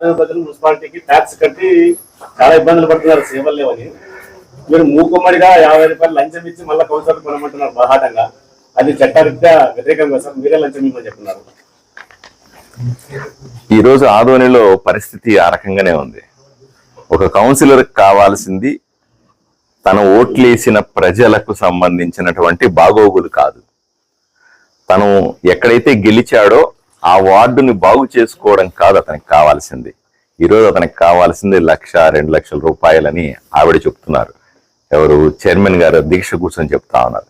ప్రజలు మున్సిపాలిటీకి ట్యాక్స్ కట్టి చాలా ఇబ్బందులు పడుతున్నారు సేవలు లేవని. మీరు మూకుమ్మడిగా యాభై రూపాయలు లంచం ఇచ్చి మళ్ళీ కౌన్సిలర్ కొనమంటున్నారు బాహాటంగా. అది చట్టరీత్యా వ్యతిరేకంగా సార్ మీరే లంచం ఇవ్వమని చెప్తున్నారు. ఈ రోజు ఆదోనిలో పరిస్థితి ఆ రకంగానే ఉంది. ఒక కౌన్సిలర్ కావాల్సింది తన ఓట్లేసిన ప్రజలకు సంబంధించినటువంటి బాగోగులు కాదు. తను ఎక్కడైతే గెలిచాడో ఆ వార్డుని బాగు చేసుకోవడం కాదు అతనికి కావాల్సింది. ఈరోజు అతనికి కావాల్సింది లక్ష రెండు లక్షల రూపాయలని ఆవిడ చెప్తున్నారు. ఎవరు? చైర్మన్ గారు దీక్ష కూర్చొని చెప్తా ఉన్నారు.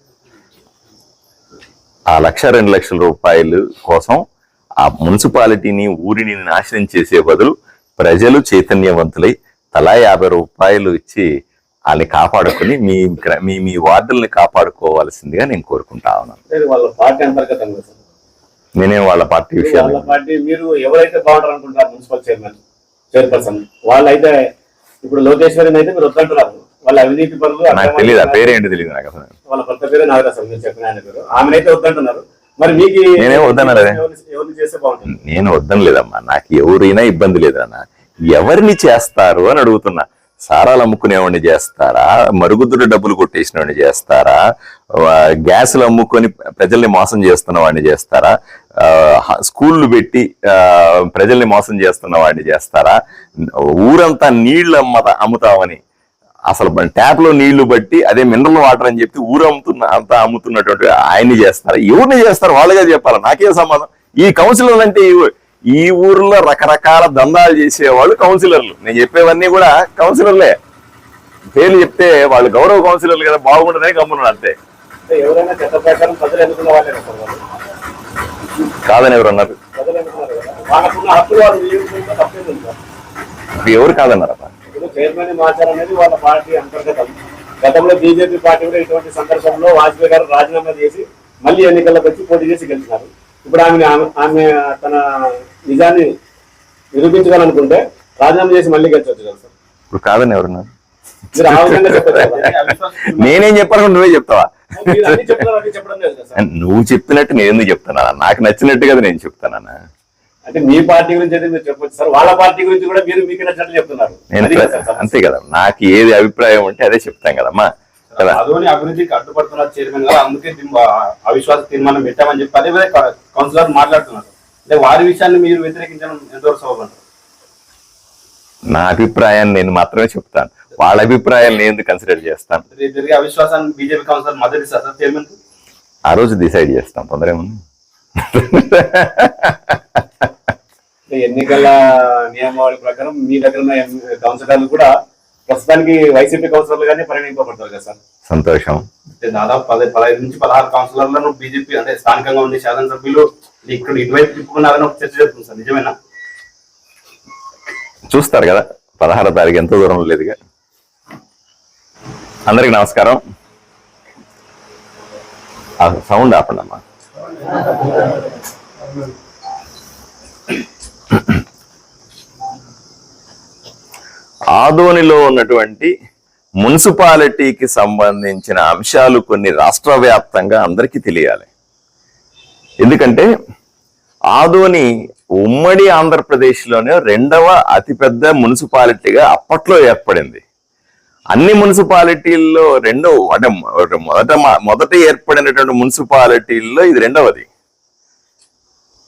ఆ లక్ష రెండు లక్షల రూపాయలు కోసం ఆ మున్సిపాలిటీని ఊరిని నాశనం చేసే బదులు ప్రజలు చైతన్యవంతులై తలా యాభై రూపాయలు ఇచ్చి వాళ్ళని కాపాడుకుని మీ మీ మీ వార్డుల్ని కాపాడుకోవాల్సిందిగా నేను కోరుకుంటా ఉన్నాను. నేనేం వాళ్ళ పార్టీ వాళ్ళ విషయాలు. పార్టీ మీరు ఎవరైతే బాగుంటారు అనుకుంటారు మున్సిపల్ చైర్మన్ చైర్పర్సన్ వాళ్ళైతే ఇప్పుడు లోకేశ్వరిని అయితే మీరు వద్దంటున్నారు. వాళ్ళ అవినీతి పనులు నాకు తెలియదు ఆ పేరేంటి తెలియదు నాకు అసలు. వాళ్ళ భర్త పేరు నాగరాజ్ సార్ మీరు చెప్పిన ఆయన పేరు. ఆమెనైతే వద్దంటున్నారు. మరి మీకు నేనేం వద్దనలేదే. ఎవరిని ఎవరిని చేస్తే బాగుంటుంది? నేను వద్దని లేదమ్మా నాకు ఎవరైనా ఇబ్బంది లేదన్నా ఎవరిని చేస్తారు అని అడుగుతున్నా. సారాలు అమ్ముకునేవాడిని చేస్తారా? మరుగుద్దుడు డబ్బులు కొట్టేసిన వాడిని చేస్తారా గ్యాసులు అమ్ముకొని ప్రజల్ని మోసం చేస్తున్న వాడిని చేస్తారా? ఆ, స్కూళ్ళు పెట్టి ఆ, ప్రజల్ని మోసం చేస్తున్న వాడిని చేస్తారా? ఊరంతా నీళ్ళు అమ్మత అమ్ముతామని. అసలు ట్యాప్లో నీళ్ళు బట్టి అదే మినరల్ వాటర్ అని చెప్పి ఊరు అమ్ముతున్న అంతా అమ్ముతున్నటువంటి ఆయన్ని చేస్తారు? ఎవరిని చేస్తారు వాళ్ళుగా చెప్పాలి? నాకేం సంబంధం ఈ కౌన్సిలర్లు అంటే ఈ- ఊర్లో రకరకాల దందాలు చేసేవాళ్ళు కౌన్సిలర్లు. నేను చెప్పేవన్నీ కూడా కౌన్సిలర్లే. పేర్లు చెప్తే వాళ్ళు గౌరవ కౌన్సిలర్లు కదా బాగుంటుందని గమ్మున్నాడు అంతే. కాదని ఎవరు అన్నారు? ఎవరు కాదన్నారమ్మా ఇప్పుడు చైర్మన్ మార్చారు అనేది వాళ్ళ పార్టీ అంతర్గతం. గతంలో బీజేపీ పార్టీ కూడా ఇటువంటి సందర్భంలో వాజ్పేయి గారు రాజీనామా చేసి మళ్ళీ ఎన్నికలకు వచ్చి పోటీ చేసి గెలిచినారు. ఇప్పుడు ఆమె ఆమె- తన నిజాన్ని నిరూపించాలనుకుంటే రాజీనామా చేసి మళ్ళీ గెలిచవచ్చు కదా సార్. ఇప్పుడు కాదని ఎవరున్నారు. నేనేం చెప్పాను నువ్వే చెప్తావా? నువ్వు చెప్పినట్టు నేను ఎందుకు చెప్తున్నా నాకు నచ్చినట్టు కదా నేను చెప్తానా? అంటే మీ పార్టీ గురించి అయితే మీరు చెప్పొచ్చు సార్. వాళ్ళ పార్టీ గురించి కూడా మీరు మీకు నచ్చినట్లు చెప్తున్నారు. అంతే కదా. నాకు ఏది అభిప్రాయం ఉంటే అదే చెప్తాం కదమ్మా. కదా? అదోని అభివృద్ధికి అడ్డుపడుతున్నారు చైర్మన్ గారు అందుకే అవిశ్వాస తీర్మానం పెట్టామని చెప్పి అదే విధంగా కౌన్సిలర్ మాట్లాడుతున్నారు. అంటే వారి విషయాన్ని మీరు వ్యతిరేకించడం ఎంతవరకు సౌకర్యం నా అభిప్రాయాన్ని నేను మాత్రమే చెప్తాను. వాళ్ళ అభిప్రాయాన్ని నేను కన్సిడర్ చేస్తాను? అవిశ్వాసాన్ని బీజేపీ కౌన్సిలర్ మద్దతు ఇస్తారు సార్ చైర్మన్ ఆ రోజు డిసైడ్ చేస్తాం తొందర ఏముంది? ఎన్నికల నియమావళి ప్రకారం మీ దగ్గర ఉన్న కౌన్సిలర్లు కూడా ప్రస్తుతానికి వైసీపీ కౌన్సిలర్లుగానే పరిగణింపబడతారు కదా సార్? సంతోషం. అంటే దాదాపు పది పదహైదు నుంచి పదహారు కౌన్సిలర్లను బీజేపీ అంటే స్థానికంగా ఉండే శాసనసభ్యులు ఇక్కడ ఇటువైపు తిప్పుకున్నారని ఒక చర్చ జరుగుతుంది సార్. నిజమేనా? చూస్తారు కదా పదహారో తారీఖు ఎంతో దూరం లేదుగా అందరికి నమస్కారం. సౌండ్ ఆపండి అమ్మా ఆదోనిలో ఉన్నటువంటి మున్సిపాలిటీకి సంబంధించిన అంశాలు కొన్ని రాష్ట్ర వ్యాప్తంగా అందరికీ తెలియాలి. ఎందుకంటే ఆదోని ఉమ్మడి ఆంధ్రప్రదేశ్లోనే రెండవ అతిపెద్ద మున్సిపాలిటీగా అప్పట్లో ఏర్పడింది. అన్ని మున్సిపాలిటీల్లో రెండవ అంటే మొదట మొదట ఏర్పడినటువంటి మున్సిపాలిటీల్లో ఇది రెండవది.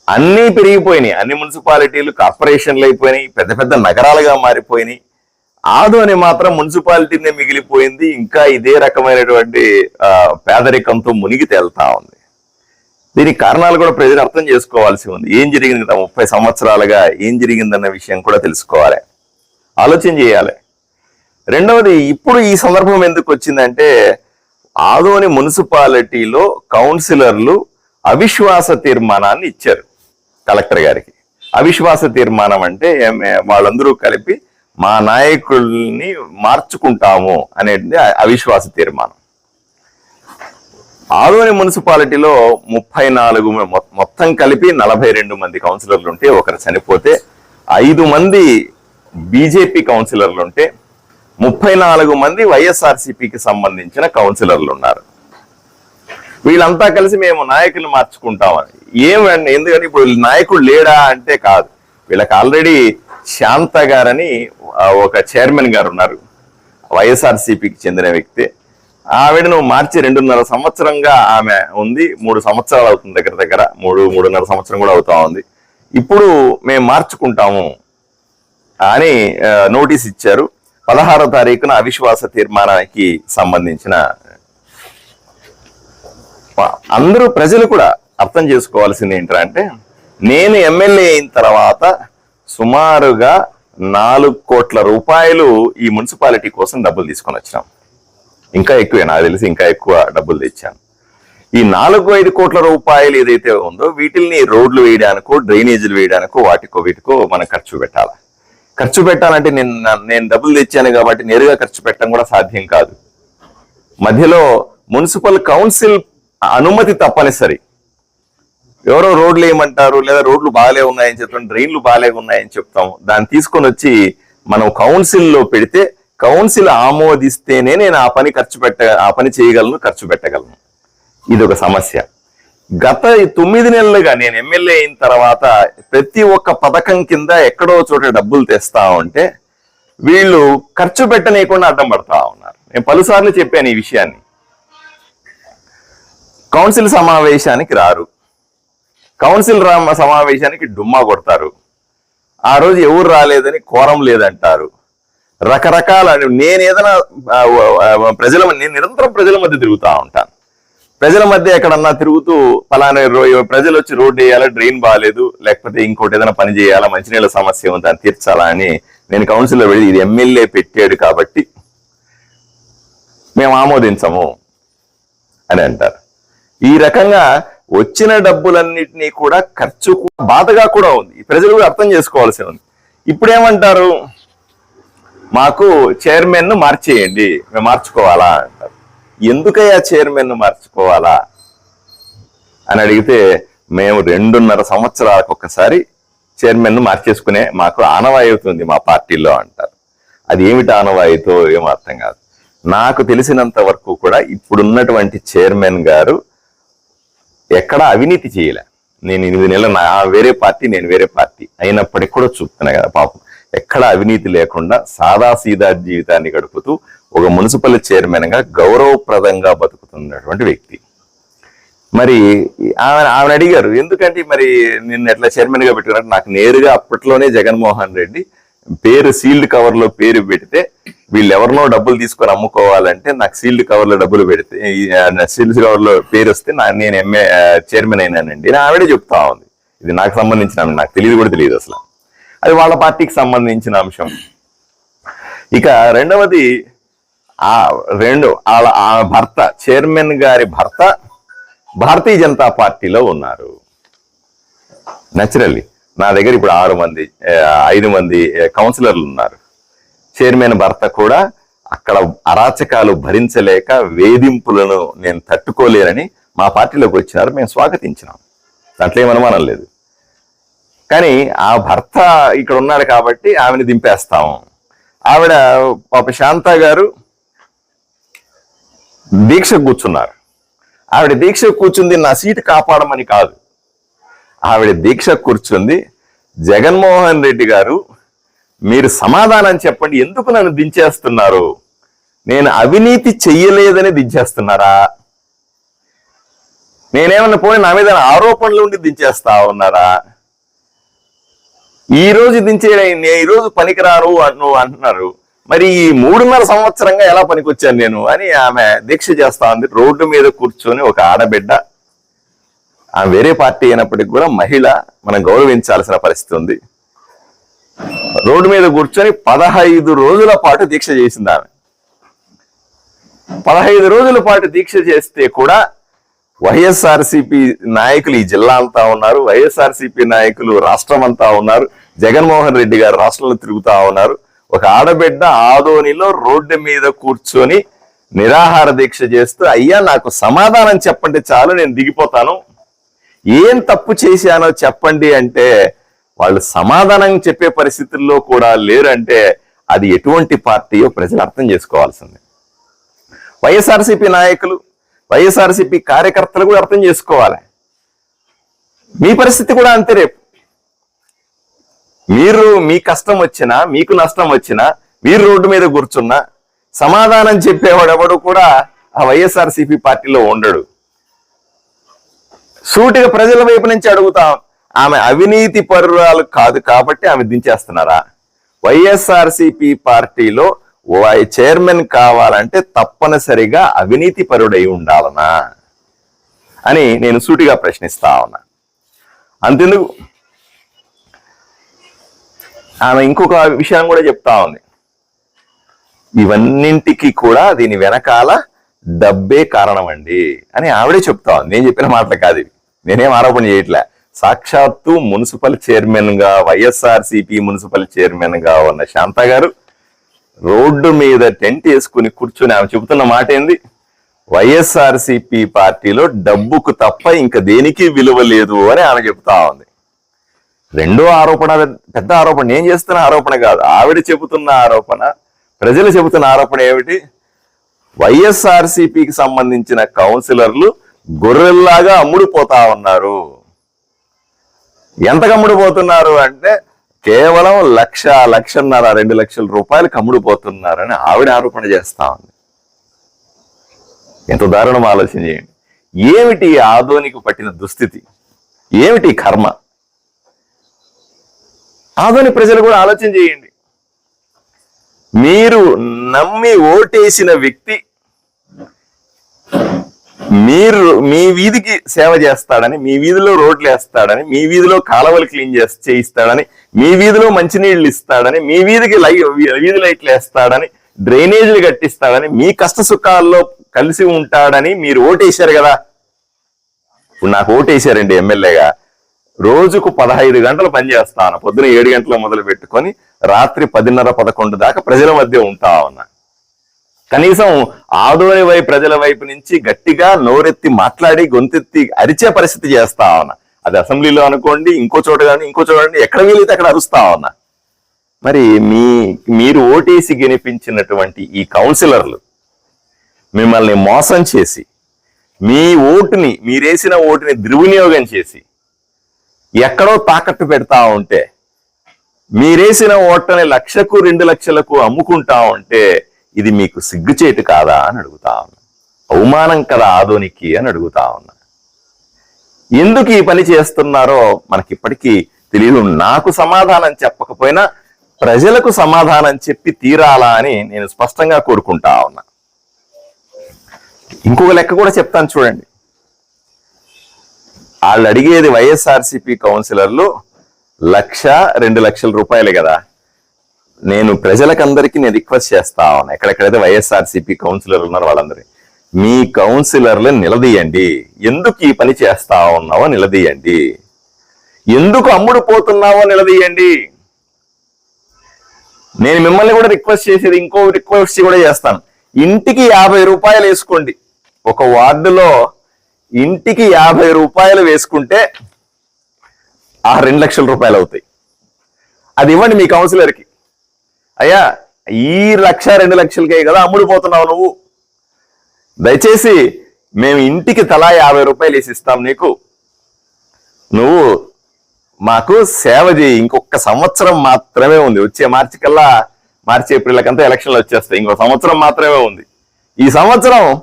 అన్నీ పెరిగిపోయినాయి. అన్ని మున్సిపాలిటీలు కార్పొరేషన్లు అయిపోయినాయి పెద్ద పెద్ద నగరాలుగా మారిపోయినాయి. ఆదోని మాత్రం మున్సిపాలిటీనే మిగిలిపోయింది. ఇంకా ఇదే రకమైనటువంటి పేదరికంతో మునిగి తేలుతా ఉంది. దీనికి కారణాలు కూడా ప్రజలు అర్థం చేసుకోవాల్సి ఉంది. ఏం జరిగింది గత ముప్పై సంవత్సరాలుగా? ఏం జరిగిందన్న విషయం కూడా తెలుసుకోవాలి. ఆలోచన చేయాలి. రెండవది ఇప్పుడు ఈ సందర్భం ఎందుకు వచ్చిందంటే ఆదోని మున్సిపాలిటీలో కౌన్సిలర్లు అవిశ్వాస తీర్మానాన్ని ఇచ్చారు కలెక్టర్ గారికి. అవిశ్వాస తీర్మానం అంటే వాళ్ళందరూ కలిపి మా నాయకుల్ని మార్చుకుంటాము అనేది అవిశ్వాస తీర్మానం. ఆదోని మున్సిపాలిటీలో ముప్పై నాలుగు మొత్తం కలిపి నలభై రెండు మంది కౌన్సిలర్లు ఉంటే ఒకరు చనిపోతే ఐదు మంది బీజేపీ కౌన్సిలర్లు ఉంటే ముప్పై నాలుగు మంది వైఎస్ఆర్సీపీకి సంబంధించిన కౌన్సిలర్లు ఉన్నారు. వీళ్ళంతా కలిసి మేము నాయకులు మార్చుకుంటామని. ఏమండి ఎందుకంటే ఇప్పుడు నాయకుడు లేడా అంటే కాదు. వీళ్ళకి ఆల్రెడీ శాంత గారని ఒక చైర్మన్ గారు ఉన్నారు వైఎస్ఆర్సీపీకి చెందిన వ్యక్తి. ఆవిడను మార్చి రెండున్నర సంవత్సరంగా ఆమె ఉంది. మూడు సంవత్సరాలు అవుతుంది దగ్గర దగ్గర. మూడు మూడున్నర సంవత్సరం కూడా అవుతా ఉంది. ఇప్పుడు మేము మార్చుకుంటాము అని నోటీస్ ఇచ్చారు. పదహారో తారీఖున అవిశ్వాస తీర్మానానికి సంబంధించిన అందరూ ప్రజలు కూడా అర్థం చేసుకోవాల్సింది ఏంటంటే నేను ఎమ్మెల్యే అయిన తర్వాత సుమారుగా నాలుగు కోట్ల రూపాయలు ఈ మున్సిపాలిటీ కోసం డబ్బులు తీసుకొని వచ్చినాం. ఇంకా ఎక్కువే నాకు తెలిసి ఇంకా ఎక్కువ డబ్బులు తెచ్చాను. ఈ నాలుగు ఐదు కోట్ల రూపాయలు ఏదైతే ఉందో వీటిల్ని రోడ్లు వేయడానికో డ్రైనేజీలు వేయడానికో వాటికో వీటికో మనం ఖర్చు పెట్టాలి? ఖర్చు పెట్టాలంటే నేను నేను డబ్బులు తెచ్చాను కాబట్టి నేరుగా ఖర్చు పెట్టడం కూడా సాధ్యం కాదు. మధ్యలో మున్సిపల్ కౌన్సిల్ అనుమతి తప్పనిసరి. ఎవరో రోడ్లు ఏమంటారు లేదా రోడ్లు బాగాలే ఉన్నాయని చెప్తాం డ్రైన్లు బాగాలే ఉన్నాయని చెప్తాం. దాన్ని తీసుకొని వచ్చి మనం కౌన్సిల్లో పెడితే కౌన్సిల్ ఆమోదిస్తేనే నేను ఆ పని ఖర్చు పెట్ట ఆ పని చేయగలను ఖర్చు పెట్టగలను. ఇది ఒక సమస్య. గత తొమ్మిది నెలలుగా నేను ఎమ్మెల్యే అయిన తర్వాత ప్రతి ఒక్క పథకం కింద ఎక్కడో చోట డబ్బులు తెస్తా ఉంటే వీళ్ళు ఖర్చు పెట్టనీయకుండా అడ్డం పడతా ఉన్నారు. నేను పలుసార్లు చెప్పాను ఈ విషయాన్ని. కౌన్సిల్ సమావేశానికి రారు. కౌన్సిల్ రామ సమావేశానికి డుమ్మా కొడతారు. ఆ రోజు ఎవరు రాలేదని కోరం లేదంటారు. రకరకాల నేను ఏదైనా ప్రజల నేను నిరంతరం ప్రజల మధ్య తిరుగుతూ ఉంటాను ప్రజల మధ్య ఎక్కడన్నా తిరుగుతూ ఫలానా ప్రజలు వచ్చి రోడ్డు వేయాలా డ్రైన్ బాగాలేదు లేకపోతే ఇంకోటి ఏదైనా పని చేయాలా మంచినీళ్ళ సమస్య ఉంది దాన్ని తీర్చాలా అని నేను కౌన్సిల్లో వెళ్ళి ఇది ఎమ్మెల్యే పెట్టాడు కాబట్టి మేము ఆమోదించము అని అంటారు. ఈ రకంగా వచ్చిన డబ్బులన్నిటినీ కూడా ఖర్చు బాధగా కూడా ఉంది. ఈ ప్రజలు కూడా అర్థం చేసుకోవాల్సి ఉంది. ఇప్పుడు ఏమంటారు మాకు చైర్మన్ను మార్చేయండి మేము మార్చుకోవాలా అంటారు. ఎందుకయ్యా చైర్మన్ను మార్చుకోవాలా? అని అడిగితే మేము రెండున్నర సంవత్సరాలకు ఒకసారి చైర్మన్ను మార్చేసుకునే మాకు ఆనవాయి అవుతుంది మా పార్టీలో అంటారు. అది ఏమిటి ఆనవాయితో? ఏమో అర్థం కాదు. నాకు తెలిసినంత వరకు కూడా ఇప్పుడున్నటువంటి చైర్మన్ గారు ఎక్కడ అవినీతి చేయలే. నేను ఎనిమిది నెలలు నా వేరే పార్టీ నేను వేరే పార్టీ అయినప్పటికి కూడా చూపుతున్నా కదా పాపం. ఎక్కడ అవినీతి లేకుండా సాదా సీదా జీవితాన్ని గడుపుతూ ఒక మున్సిపల్ చైర్మన్గా గౌరవప్రదంగా బతుకుతున్నటువంటి వ్యక్తి. మరి ఆమె ఆమెను అడిగారు ఎందుకంటే మరి నిన్ను ఎట్లా చైర్మన్గా పెట్టుకున్నట్టు నాకు నేరుగా అప్పట్లోనే జగన్మోహన్ రెడ్డి పేరు సీల్డ్ కవర్లో పేరు పెడితే వీళ్ళు ఎవరినో డబ్బులు తీసుకొని అమ్ముకోవాలంటే నాకు సీల్డ్ కవర్లో డబ్బులు పెడితే సీల్డ్ కవర్లో పేరు వస్తే నా- నేను ఎంఏ చైర్మన్ అయినానండి. నా ఆవిడే చెప్తా ఉంది. ఇది నాకు సంబంధించిన అంశం. నాకు తెలియదు కూడా తెలియదు అసలు. అది వాళ్ళ పార్టీకి సంబంధించిన అంశం. ఇక రెండవది ఆ రెండు వాళ్ళ ఆ భర్త చైర్మన్ గారి భర్త భారతీయ జనతా పార్టీలో ఉన్నారు. నేచురల్లీ నా దగ్గర ఇప్పుడు ఆరు మంది ఐదు మంది కౌన్సిలర్లు ఉన్నారు. చైర్మన్ భర్త కూడా అక్కడ అరాచకాలు భరించలేక వేధింపులను నేను తట్టుకోలేనని మా పార్టీలోకి వచ్చినారు. మేము స్వాగతించినాం. దాంట్లో ఏం అనుమానం లేదు. కానీ ఆ భర్త ఇక్కడ ఉన్నాడు కాబట్టి ఆమెను దింపేస్తాము ఆవిడ పాప శాంత గారు దీక్ష కూర్చున్నారు. ఆవిడ దీక్ష కూర్చుంది నా సీటు కాపాడమని కాదు. ఆవిడ దీక్ష కూర్చుంది జగన్మోహన్ రెడ్డి గారు మీరు సమాధానం చెప్పండి. ఎందుకు నన్ను దించేస్తున్నారు? నేను అవినీతి చెయ్యలేదని దించేస్తున్నారా? నేనేమన్నా పోయి నా మీద ఆరోపణలు ఉండి దించేస్తా ఉన్నారా? ఈ రోజు దించే ఈ రోజు పనికిరారు అన్- నువ్వు అంటున్నారు. మరి ఈ మూడున్నర సంవత్సరంగా ఎలా పనికొచ్చాను నేను అని ఆమె దీక్ష చేస్తా ఉంది. రోడ్డు మీద కూర్చొని ఒక ఆడబిడ్డ ఆమె వేరే పార్టీ అయినప్పటికీ కూడా మహిళ మనం గౌరవించాల్సిన పరిస్థితి ఉంది. రోడ్డు మీద కూర్చొని పదహైదు రోజుల పాటు దీక్ష చేసింది ఆమె. పదహైదు రోజుల పాటు దీక్ష చేస్తే కూడా వైఎస్ఆర్సిపి నాయకులు ఈ జిల్లా అంతా ఉన్నారు. వైఎస్ఆర్సిపి నాయకులు రాష్ట్రం అంతా ఉన్నారు. జగన్మోహన్ రెడ్డి గారు రాష్ట్రంలో తిరుగుతా ఉన్నారు. ఒక ఆడబిడ్డ ఆదోనిలో రోడ్డు మీద కూర్చొని నిరాహార దీక్ష చేస్తూ అయ్యా నాకు సమాధానం చెప్పండి చాలు నేను దిగిపోతాను. ఏం తప్పు చేశానో చెప్పండి అంటే వాళ్ళు సమాధానం చెప్పే పరిస్థితుల్లో కూడా లేరంటే అది ఎటువంటి పార్టీయో ప్రజలు అర్థం చేసుకోవాల్సింది. వైఎస్ఆర్సీపీ నాయకులు వైఎస్ఆర్సీపీ కార్యకర్తలు కూడా అర్థం చేసుకోవాలి. మీ పరిస్థితి కూడా అంతే రేపు. మీరు మీ కష్టం వచ్చినా మీకు నష్టం వచ్చినా మీరు రోడ్డు మీద కూర్చున్నా సమాధానం చెప్పేవాడెవడు కూడా ఆ వైఎస్ఆర్సీపీ పార్టీలో ఉండడు. సూటిగా ప్రజల వైపు నుంచి అడుగుతాం. ఆమె అవినీతి పరురాలు కాదు కాబట్టి ఆమె దించేస్తున్నారా? వైఎస్ఆర్సిపి పార్టీలో వై- చైర్మన్ కావాలంటే తప్పనిసరిగా అవినీతి పరుడై ఉండాలనా? అని నేను సూటిగా ప్రశ్నిస్తా ఉన్నా. అంతెందుకు? ఆమె ఇంకొక విషయం కూడా చెప్తా ఉంది. ఇవన్నింటికి కూడా దీని వెనకాల డబ్బే కారణం అండి అని ఆవిడే చెప్తా ఉంది. నేను చెప్పిన మాటలు కాదు ఇవి. నేనేం ఆరోపణ చేయట్లే. సాక్షాత్తు మున్సిపల్ చైర్మన్గా వైఎస్ఆర్ మున్సిపల్ చైర్మన్గా ఉన్న శాంత గారు రోడ్డు మీద టెంట్ వేసుకుని కూర్చుని ఆమె చెబుతున్న మాట ఏంది? వైఎస్ఆర్సిపి పార్టీలో డబ్బుకు తప్ప ఇంకా దేనికి విలువ లేదు అని ఆమె చెబుతా ఉంది. రెండో ఆరోపణ పెద్ద ఆరోపణ నేను చేస్తున్న ఆరోపణ కాదు. ఆవిడ చెబుతున్న ఆరోపణ ప్రజలు చెబుతున్న ఆరోపణ ఏమిటి? వైఎస్ఆర్సీపీకి సంబంధించిన కౌన్సిలర్లు గొర్రెల్లాగా అమ్ముడుపోతా ఉన్నారు. ఎంత కమ్ముడుపోతున్నారు అంటే కేవలం లక్ష లక్షన్నర రెండు లక్షల రూపాయలు కమ్ముడుపోతున్నారని ఆవిడ ఆరోపణ చేస్తా ఉంది. ఎంత దారుణం ఆలోచన చేయండి. ఏమిటి ఆధోనికి పట్టిన దుస్థితి? ఏమిటి కర్మ? ఆధోని ప్రజలు కూడా ఆలోచన చేయండి. మీరు నమ్మి ఓటేసిన వ్యక్తి మీరు మీ వీధికి సేవ చేస్తాడని మీ వీధిలో రోడ్లు వేస్తాడని మీ వీధిలో కాలువలు క్లీన్ చేసి చేయిస్తాడని మీ వీధిలో మంచినీళ్ళు ఇస్తాడని మీ వీధికి లై వీధి లైట్లు వేస్తాడని డ్రైనేజీలు కట్టిస్తాడని మీ కష్ట సుఖాల్లో కలిసి ఉంటాడని మీరు ఓటేశారు కదా. ఇప్పుడు నాకు ఓటేశారండి ఎమ్మెల్యేగా. రోజుకు పదహైదు గంటలు పనిచేస్తాను పొద్దున ఏడు గంటలు మొదలు పెట్టుకొని రాత్రి పదిన్నర పదకొండు దాకా ప్రజల మధ్య ఉంటా ఉన్నా. కనీసం ఆదోని వైపు ప్రజల వైపు నుంచి గట్టిగా నోరెత్తి మాట్లాడి గొంతెత్తి అరిచే పరిస్థితి చేస్తా ఉన్నా. అది అసెంబ్లీలో అనుకోండి ఇంకో చోట కానీ ఇంకో చోట కానీ ఎక్కడ వీలైతే అక్కడ అరుస్తా ఉన్నా. మరి మీ మీరు ఓటేసి గెనిపించినటువంటి ఈ కౌన్సిలర్లు మిమ్మల్ని మోసం చేసి మీ ఓటుని మీరేసిన ఓటుని దుర్వినియోగం చేసి ఎక్కడో తాకట్టు పెడతా ఉంటే మీరేసిన ఓటని లక్షకు రెండు లక్షలకు అమ్ముకుంటా ఉంటే ఇది మీకు సిగ్గుచేటు కాదా అని అడుగుతా ఉన్నా. అవమానం కదా ఆదోనికి అని అడుగుతా ఉన్నా. ఎందుకు ఈ పని చేస్తున్నారో మనకి ఇప్పటికీ తెలియదు నాకు సమాధానం చెప్పకపోయినా ప్రజలకు సమాధానం చెప్పి తీరాలా అని నేను స్పష్టంగా కోరుకుంటా ఉన్నా. ఇంకొక లెక్క కూడా చెప్తాను చూడండి. వాళ్ళు అడిగేది వైఎస్ఆర్సీపీ కౌన్సిలర్లు లక్ష రెండు లక్షల రూపాయలే కదా. నేను ప్రజలకందరికీ నేను రిక్వెస్ట్ చేస్తా ఉన్నాను ఎక్కడెక్కడైతే వైఎస్ఆర్సీపీ కౌన్సిలర్ ఉన్నారు వాళ్ళందరి మీ కౌన్సిలర్లు నిలదీయండి. ఎందుకు ఈ పని చేస్తా ఉన్నావో నిలదీయండి. ఎందుకు అమ్ముడు పోతున్నావో నిలదీయండి. నేను మిమ్మల్ని కూడా రిక్వెస్ట్ చేసేది ఇంకో రిక్వెస్ట్ కూడా చేస్తాను. ఇంటికి యాభై రూపాయలు వేసుకోండి. ఒక వార్డులో ఇంటికి యాభై రూపాయలు వేసుకుంటే ఆ రెండు లక్షల రూపాయలు అవుతాయి. అది ఇవ్వండి మీ కౌన్సిలర్కి. అయ్యా ఈ లక్ష రెండు లక్షలకే కదా అమ్ముడుపోతున్నావు నువ్వు. దయచేసి మేము ఇంటికి తలా యాభై రూపాయలు వేసి ఇస్తాం నీకు. నువ్వు మాకు సేవ చేయి. ఇంకొక సంవత్సరం మాత్రమే ఉంది. వచ్చే మార్చి కల్లా మార్చి ఏప్రిల్కంతా ఎలక్షన్లు వచ్చేస్తాయి. ఇంకో సంవత్సరం మాత్రమే ఉంది. ఈ సంవత్సరం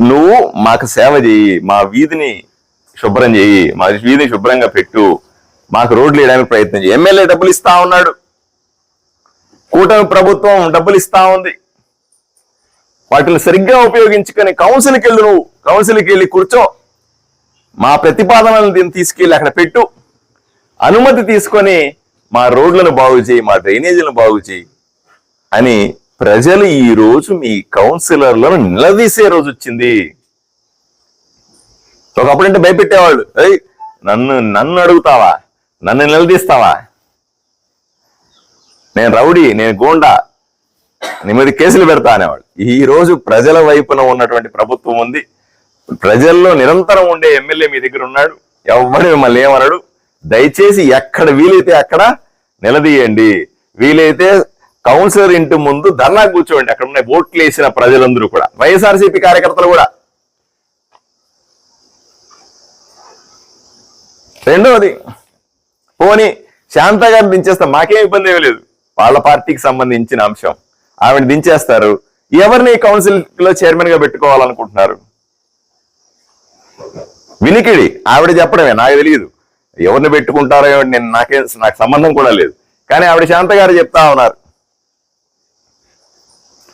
నువ్వు మాకు సేవ చేయి. మా వీధిని శుభ్రం చేయి. మా వీధిని శుభ్రంగా పెట్టు. మాకు రోడ్లు వేయడానికి ప్రయత్నం చేయి. ఎమ్మెల్యే డబ్బులు ఇస్తా ఉన్నాడు. కూటమి ప్రభుత్వం డబ్బులు ఇస్తా ఉంది. వాటిని సరిగ్గా ఉపయోగించుకొని కౌన్సిల్కి వెళ్ళు నువ్వు. కౌన్సిల్కి వెళ్ళి కూర్చో. మా ప్రతిపాదనలను దీన్ని తీసుకెళ్ళి అక్కడ పెట్టు. అనుమతి తీసుకొని మా రోడ్లను బాగు చేయి మా డ్రైనేజీలను బాగు చేయి అని ప్రజలు ఈ రోజు మీ కౌన్సిలర్లను నిలదీసే రోజు వచ్చింది. ఒకప్పుడంటే భయపెట్టేవాళ్ళు. ఏయ్ నన్ను నన్ను అడుగుతావా? నన్ను నిలదీస్తావా? నేను రౌడీ నేను గోండా నీ మీద కేసులు పెడతా అనేవాళ్ళు ఈ రోజు ప్రజల వైపున ఉన్నటువంటి ప్రభుత్వం ఉంది. ప్రజల్లో నిరంతరం ఉండే ఎమ్మెల్యే మీ దగ్గర ఉన్నాడు. ఎవరు మిమ్మల్ని ఏమనడు. దయచేసి ఎక్కడ వీలైతే అక్కడ నిలదీయండి. వీలైతే కౌన్సిలర్ ఇంటి ముందు ధర్నా కూర్చోండి. అక్కడ ఉన్న ఓట్లు వేసిన ప్రజలందరూ కూడా. వైఎస్ఆర్సీపీ కార్యకర్తలు కూడా. రెండవది పోని శాంత గారిని దించేస్తాం మాకేం ఇబ్బంది ఏమీ లేదు. వాళ్ళ పార్టీకి సంబంధించిన అంశం. ఆవిడ దించేస్తారు. ఎవరిని కౌన్సిల్లో చైర్మన్గా పెట్టుకోవాలనుకుంటున్నారు? వినికిడి. ఆవిడ చెప్పడమే. నాకు తెలియదు. ఎవరిని పెట్టుకుంటారో నేను నాకే నాకు సంబంధం కూడా లేదు. కానీ ఆవిడ శాంత గారు చెప్తా ఉన్నారు.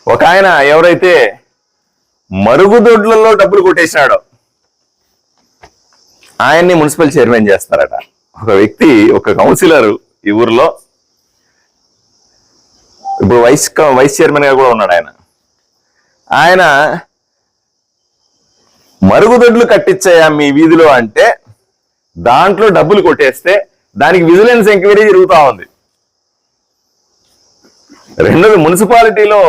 ఒక ఆయన ఎవరైతే మరుగుదొడ్లలో డబ్బులు కొట్టేసినాడో ఆయన్ని మున్సిపల్ చైర్మన్ చేస్తారట. ఒక వ్యక్తి ఒక కౌన్సిలర్ ఈ ఊర్లో ఇప్పుడు వైస్ వైస్ చైర్మన్గా కూడా ఉన్నాడు ఆయన. ఆయన మరుగుదొడ్లు కట్టించాయా మీ వీధిలో అంటే దాంట్లో డబ్బులు కొట్టేస్తే దానికి విజిలెన్స్ ఎంక్వైరీ జరుగుతా ఉంది. రెండోది మున్సిపాలిటీలో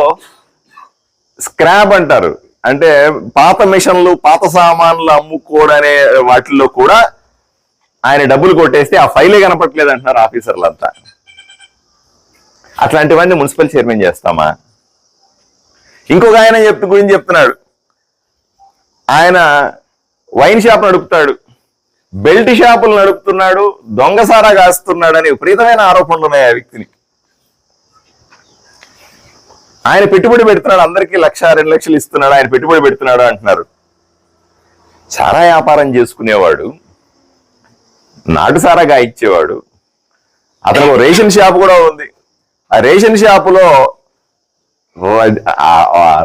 స్క్రాప్ అంటారు. అంటే పాత మిషన్లు పాత సామాన్లు అమ్ముకోవడనే వాటిల్లో కూడా ఆయన డబ్బులు కొట్టేస్తే ఆ ఫైలే కనపట్లేదు అంటున్నారు ఆఫీసర్లు అంతా అట్లాంటివన్నీ మున్సిపల్ చైర్మన్ చేస్తామా? ఇంకొక ఆయన చెప్తూ గురించి చెప్తున్నాడు. ఆయన వైన్ షాప్ నడుపుతాడు. బెల్ట్ షాపులు నడుపుతున్నాడు. దొంగసారా కాస్తున్నాడు అని విపరీతమైన ఆరోపణలు ఉన్నాయి ఆ వ్యక్తిని ఆయన పెట్టుబడి పెడుతున్నాడు. అందరికీ లక్ష రెండు లక్షలు ఇస్తున్నాడు. ఆయన పెట్టుబడి పెడుతున్నాడు అంటున్నారు. చాలా వ్యాపారం చేసుకునేవాడు. నాటుసారా గాయిచ్చేవాడు అతను రేషన్ షాప్ కూడా ఉంది. ఆ రేషన్ షాపులో ఓ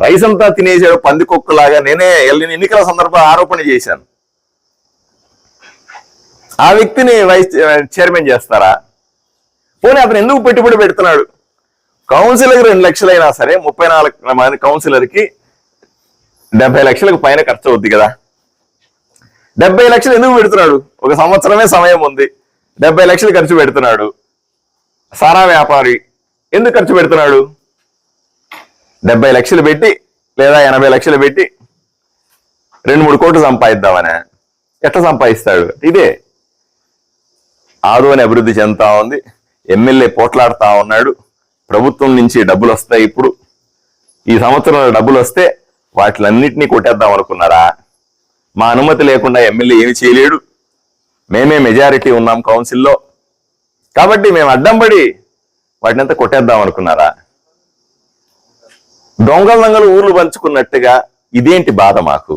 రైస్ అంతా తినేసాడు పందికొక్కులాగా. నేనే వెళ్ళిన ఎన్నికల సందర్భంగా ఆరోపణ చేశాను. ఆ వ్యక్తిని వైస్ చైర్మన్ చేస్తారా? పోనీ అతను ఎందుకు పెట్టుబడి పెడుతున్నాడు? కౌన్సిలర్కి రెండు లక్షలైనా సరే ముప్పై నాలుగు మంది కౌన్సిలర్కి డెబ్బై లక్షలకు పైన ఖర్చు అవుద్ది కదా. డెబ్బై లక్షలు ఎందుకు పెడుతున్నాడు? ఒక సంవత్సరమే సమయం ఉంది. డెబ్బై లక్షలు ఖర్చు పెడుతున్నాడు. సారా వ్యాపారి. ఎందుకు ఖర్చు పెడుతున్నాడు? డెబ్బై లక్షలు పెట్టి లేదా ఎనభై లక్షలు పెట్టి రెండు మూడు కోట్లు సంపాదిద్దామనే. ఎట్లా సంపాదిస్తాడు? ఇదే. ఆదోని అభివృద్ధి చెందుతా ఉంది. ఎమ్మెల్యే పోట్లాడుతా ఉన్నాడు. ప్రభుత్వం నుంచి డబ్బులు వస్తాయి ఇప్పుడు. ఈ సంవత్సరంలో డబ్బులు వస్తే వాటిలన్నింటినీ కొట్టేద్దాం అనుకున్నారా? మా అనుమతి లేకుండా ఎమ్మెల్యే ఏమి చేయలేడు. మేమే మెజారిటీ ఉన్నాం కౌన్సిల్లో. కాబట్టి మేము అడ్డం పడి వాటినంతా కొట్టేద్దాం అనుకున్నారా? దొంగల దొంగలు ఊర్లు పంచుకున్నట్టుగా ఇదేంటి బాధ మాకు?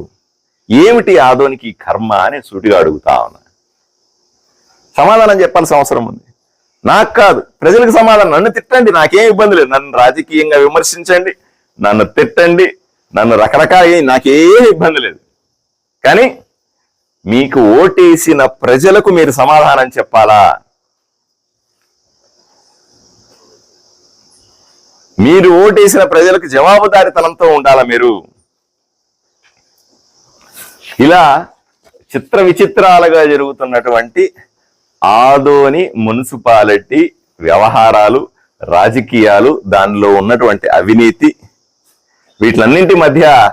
ఏమిటి ఆదోనికి కర్మ అని సూటిగా అడుగుతా ఉన్నా. సమాధానం చెప్పాల్సిన అవసరం ఉంది. నాకు కాదు ప్రజలకు సమాధానం. నన్ను తిట్టండి నాకేం ఇబ్బంది లేదు. నన్ను రాజకీయంగా విమర్శించండి నన్ను తిట్టండి నన్ను రకరకాల నాకేం ఇబ్బంది లేదు. కానీ మీకు ఓటేసిన ప్రజలకు మీరు సమాధానం చెప్పాలా? మీరు ఓటేసిన ప్రజలకు జవాబుదారితనంతో ఉండాల మీరు? ఇలా చిత్ర విచిత్రాలుగా జరుగుతున్నటువంటి ఆదోని మున్సిపాలిటీ వ్యవహారాలు రాజకీయాలు దానిలో ఉన్నటువంటి అవినీతి వీటిలన్నింటి మధ్య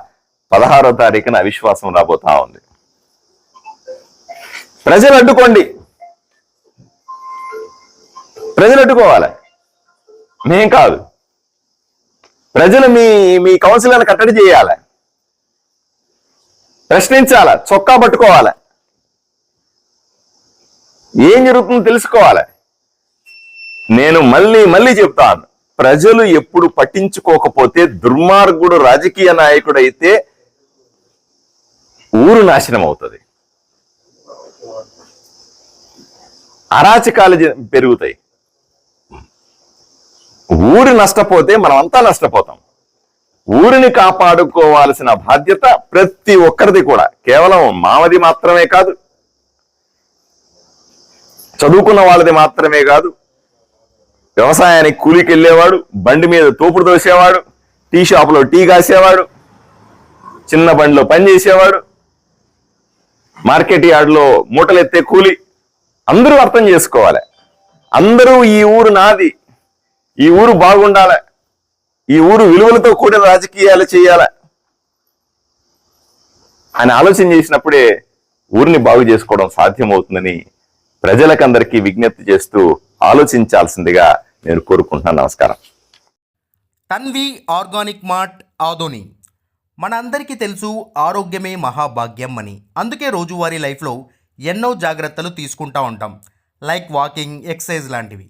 పదహారో తారీఖున అవిశ్వాసం రాబోతా ఉంది. ప్రజలు అడ్డుకోండి. ప్రజలు అడ్డుకోవాలి. మేం కాదు. ప్రజలు మీ మీ కౌన్సిలర్ని కట్టడి చేయాలి. ప్రశ్నించాలి చొక్కా పట్టుకోవాలి. ఏం జరుగుతుందో తెలుసుకోవాలి. నేను మళ్ళీ మళ్ళీ చెప్తాను. ప్రజలు ఎప్పుడు పట్టించుకోకపోతే దుర్మార్గుడు రాజకీయ నాయకుడైతే ఊరు నాశనం అవుతుంది. అరాచకాలు పెరుగుతాయి. ఊరు నష్టపోతే మనమంతా నష్టపోతాం. ఊరిని కాపాడుకోవాల్సిన బాధ్యత ప్రతి ఒక్కరిది కూడా. కేవలం మామది మాత్రమే కాదు. చదువుకున్న వాళ్ళది మాత్రమే కాదు. వ్యవసాయానికి కూలికి వెళ్ళేవాడు బండి మీద తోపుడు దోసేవాడు టీ షాపులో టీ కాసేవాడు చిన్న బండిలో పని చేసేవాడు మార్కెట్ యార్డ్లో మూటలెత్తే కూలి. అందరూ అర్థం చేసుకోవాలి. అందరూ ఈ ఊరు నాది. ఈ ఊరు బాగుండాలి. ఈ ఊరు విలువలతో కూడిన రాజకీయాలు చేయాలి. అని ఆలోచన చేసినప్పుడే ఊరిని బాగు చేసుకోవడం సాధ్యమవుతుందని ప్రజలకందరికీ విజ్ఞప్తి చేస్తూ ఆలోచించాల్సిందిగా నేను కోరుకుంటున్నాను. నమస్కారం. Tanvi organic mart Adoni. మనందరికీ తెలుసు ఆరోగ్యమే మహాభాగ్యం అని. అందుకే రోజువారీ లైఫ్లో ఎన్నో జాగ్రత్తలు తీసుకుంటా ఉంటాం. లైక్ వాకింగ్ ఎక్సర్సైజ్ లాంటివి.